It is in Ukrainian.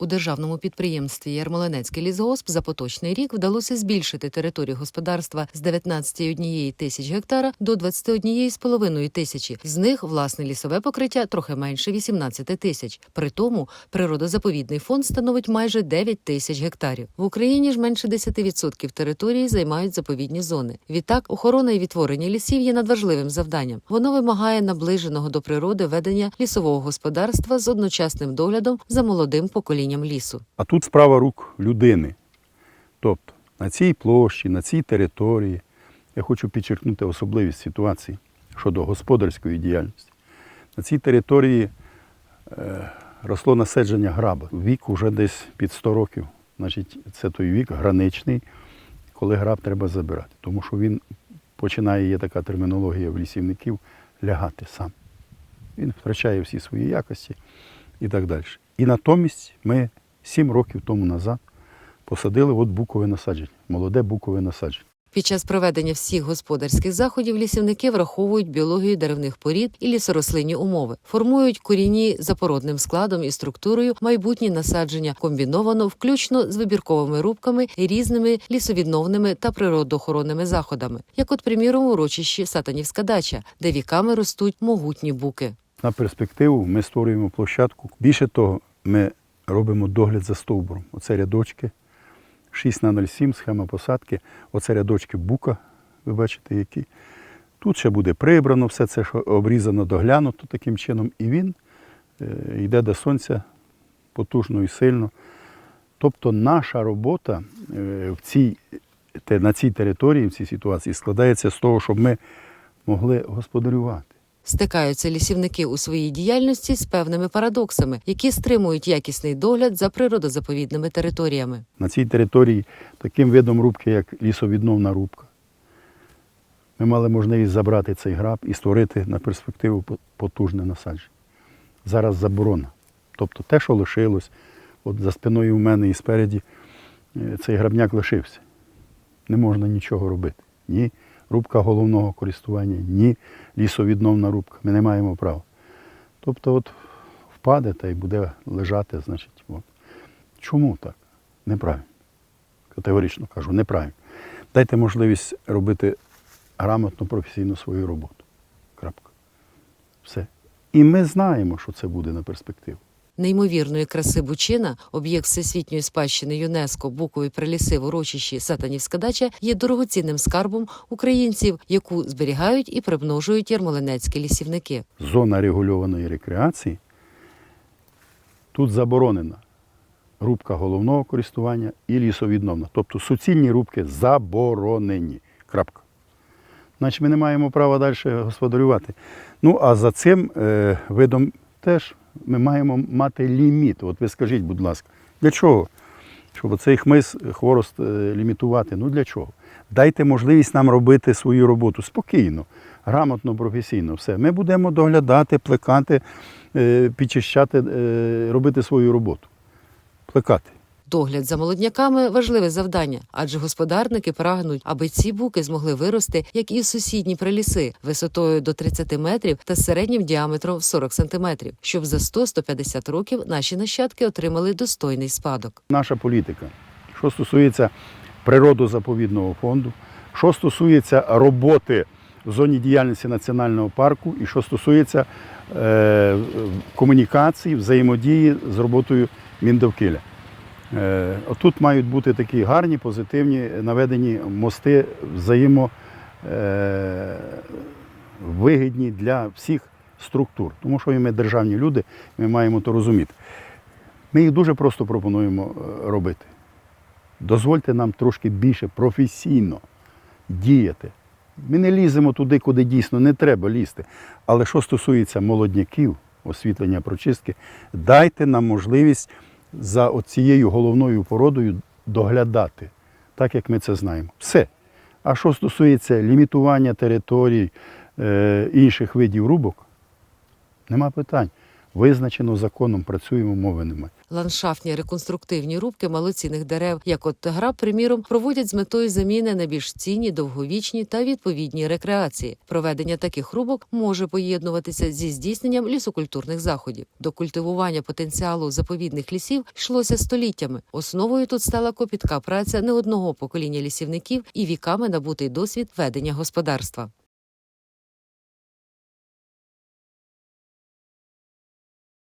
У державному підприємстві Ярмолинецький лісгосп за поточний рік вдалося збільшити територію господарства з 19,1 тисяч гектара до 21,5 тисячі. З них власне лісове покриття трохи менше 18 тисяч. При тому природозаповідний фонд становить майже 9 тисяч гектарів. В Україні ж менше 10% території займають заповідні зони. Відтак, охорона і відтворення лісів є надважливим завданням. Воно вимагає наближеного до природи ведення лісового господарства з одночасним доглядом за молодим поколінням лісу. А тут справа рук людини. Тобто на цій площі, на цій території, я хочу підчеркнути особливість ситуації щодо господарської діяльності. На цій території е, росло насадження граба. Вік уже десь під 100 років. Значить, це той вік граничний, коли граб треба забирати. Тому що він починає, є така термінологія в лісівників, лягати сам. Він втрачає всі свої якості і так далі. І натомість ми 7 років тому назад посадили от букове насадження, молоде букове насадження. Під час проведення всіх господарських заходів лісівники враховують біологію деревних порід і лісорослинні умови, формують корінні за породним складом і структурою майбутні насадження комбіновано, включно з вибірковими рубками і різними лісовідновними та природоохоронними заходами, як, от, приміром, урочищі Сатанівська дача, де віками ростуть могутні буки. На перспективу ми створюємо площадку. Більше того, ми робимо догляд за стовбуром. Оце рядочки 6 на 07 схема посадки. Оце рядочки бука, ви бачите, які. Тут ще буде прибрано, все це обрізано, доглянуто таким чином. І він е, йде до сонця потужно і сильно. Тобто наша робота е, в цій, на цій території, в цій ситуації складається з того, щоб ми могли господарювати. Стикаються лісівники у своїй діяльності з певними парадоксами, які стримують якісний догляд за природозаповідними територіями. На цій території таким видом рубки, як лісовідновна рубка. Ми мали можливість забрати цей граб і створити на перспективу потужне насадження. Зараз заборона. Тобто те, що лишилось, от за спиною в мене і спереді е, цей грабняк лишився. Не можна нічого робити. Ні рубка головного користування, ні лісовідновна рубка. Ми не маємо права. Тобто, от впаде та й буде лежати, значить, от. Чому так? Неправильно. Категорично кажу, неправильно. Дайте можливість робити грамотно, професійно свою роботу. Крапка. Все. І ми знаємо, що це буде на перспективу. Неймовірної краси Бучина, об'єкт всесвітньої спадщини ЮНЕСКО, букові приліси в урочищі Сатанівська дача є дорогоцінним скарбом українців, яку зберігають і примножують ярмолинецькі лісівники. Зона регульованої рекреації. Тут заборонена рубка головного користування і лісовідновна. Тобто суцільні рубки заборонені. Крапка. Значить, ми не маємо права далі господарювати. Ну, а за цим е, видом теж ми маємо мати ліміт. От ви скажіть, будь ласка, для чого? Щоб цей хмиз, хворост е, лімітувати. Ну для чого? Дайте можливість нам робити свою роботу спокійно, грамотно, професійно. Все. Ми будемо доглядати, плекати, е, підчищати, е, робити свою роботу. Плекати. Догляд за молодняками важливе завдання, адже господарники прагнуть, аби ці буки змогли вирости, як і сусідні приліси, висотою до 30 метрів та середнім діаметром 40 сантиметрів, щоб за 100-150 років наші нащадки отримали достойний спадок. наша політика, що стосується природозаповідного фонду, що стосується роботи в зоні діяльності національного парку і що стосується е, комунікації, взаємодії з роботою Міндовкілля. Е, отут мають бути такі гарні, позитивні наведені мости взаємо е, для всіх структур. Тому що ми державні люди, ми маємо то розуміти. Ми їх дуже просто пропонуємо е, робити. Дозвольте нам трошки більше професійно діяти. Ми не ліземо туди, куди дійсно не треба лізти. Але що стосується молодняків, освітлення прочистки, дайте нам можливість за цією головною породою доглядати, так як ми це знаємо. Все. А що стосується лімітування територій, е, інших видів рубок, нема питань. Визначено законом, працюємо, мови немає. Ландшафтні реконструктивні рубки малоцінних дерев, як от граб, приміром, проводять з метою заміни на більш цінні, довговічні та відповідні рекреації. Проведення таких рубок може поєднуватися зі здійсненням лісокультурних заходів. До культивування потенціалу заповідних лісів йшлося століттями. Основою тут стала копітка праця не одного покоління лісівників і віками набутий досвід ведення господарства.